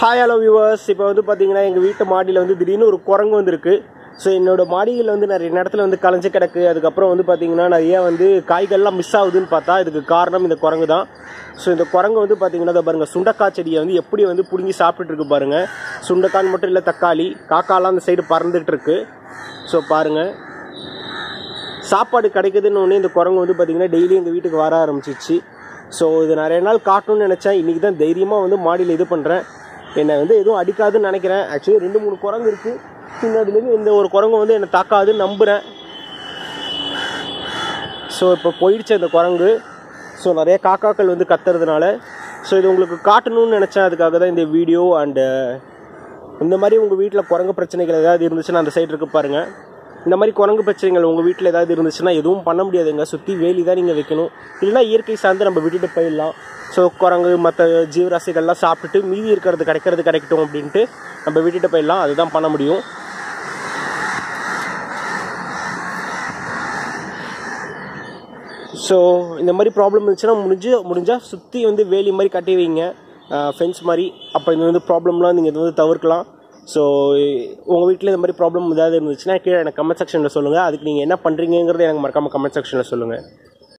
Hi hello viewers இப்போ வந்து பார்த்தீங்கன்னா எங்கள் வீட்டு மாடியில் வந்து திடீர்னு ஒரு குரங்கு வந்திருக்கு. ஸோ என்னோட மாடியில் வந்து நிறைய இடத்துல வந்து கலைஞ்சு கிடக்கு. அதுக்கப்புறம் வந்து பார்த்தீங்கன்னா நிறைய வந்து காய்கள்லாம் மிஸ் ஆகுதுன்னு பார்த்தா இதுக்கு காரணம் இந்த குரங்கு தான். ஸோ இந்த குரங்கு வந்து பார்த்தீங்கன்னா அதை பாருங்கள் சுண்டக்காய் செடியை வந்து எப்படி வந்து பிடுங்கி சாப்பிட்டுட்டு இருக்கு பாருங்கள் சுண்டக்காய் மட்டும் இல்லை தக்காளி காக்காலாம் அந்த சைடு பறந்துகிட்டு இருக்கு. ஸோ பாருங்கள் சாப்பாடு கிடைக்குதுன்னு ஒன்று இந்த குரங்கு வந்து பார்த்திங்கன்னா டெய்லி எங்கள் வீட்டுக்கு வர ஆரம்பிச்சிச்சு. ஸோ இது நிறைய நாள் காட்டணும்னு நினச்சேன். இன்றைக்கி தான் தைரியமாக வந்து மாடியில் இது பண்ணுறேன் என்னை வந்து எதுவும் அடிக்காதுன்னு நினைக்கிறேன். ஆக்சுவலி ரெண்டு மூணு குரங்கு இருக்குது சின்னதுலேருந்து இந்த ஒரு குரங்கு வந்து என்னை தாக்காதுன்னு நம்புகிறேன் ஸோ இப்போ போயிடுச்சு அந்த குரங்கு. ஸோ நிறைய காக்காக்கள் வந்து கத்துறதுனால. ஸோ இது உங்களுக்கு காட்டணும்னு நினச்சேன். அதுக்காக தான் இந்த வீடியோ அண்டு இந்த மாதிரி உங்கள் வீட்டில் குரங்கு பிரச்சனைகள் ஏதாவது இருந்துச்சுன்னா அந்த சைடு இருக்கு பாருங்கள் இந்த மாதிரி குரங்கு பிரச்சனைகள் உங்கள் வீட்டில் ஏதாவது இருந்துச்சுன்னா எதுவும் பண்ண முடியாதுங்க. சுற்றி வேலி தான் நீங்கள் வைக்கணும். இல்லைன்னா இயற்கை சார்ந்து நம்ம விட்டுட்டு போயிடலாம். ஸோ குரங்கு மற்ற ஜீவராசிகள்லாம் சாப்பிட்டுட்டு மீதி இருக்கிறது கிடைக்கிறது கிடைக்கட்டும் அப்படின்ட்டு நம்ம விட்டுட்டு போயிடலாம். அதுதான் பண்ண முடியும். ஸோ இந்த மாதிரி ப்ராப்ளம் இருந்துச்சுன்னா முடிஞ்சு முடிஞ்சால் சுற்றி வந்து வேலி மாதிரி கட்டி வைங்க. ஃபென்ஸ் மாதிரி. அப்போ இது வந்து ப்ராப்ளம்லாம் நீங்கள் இது வந்து தவிர்க்கலாம். ஸோ உங்கள் வீட்டில் இந்த மாதிரி ப்ராப்ளம் ஏதாவது இருந்துச்சுன்னா கீழே எனக்கு கமெண்ட் செக்ஷனில் சொல்லுங்கள் அதுக்கு நீங்கள் என்ன பண்ணுறீங்கிறது எனக்கு மறக்காமல் கமெண்ட் செக்ஷனில் சொல்லுங்கள்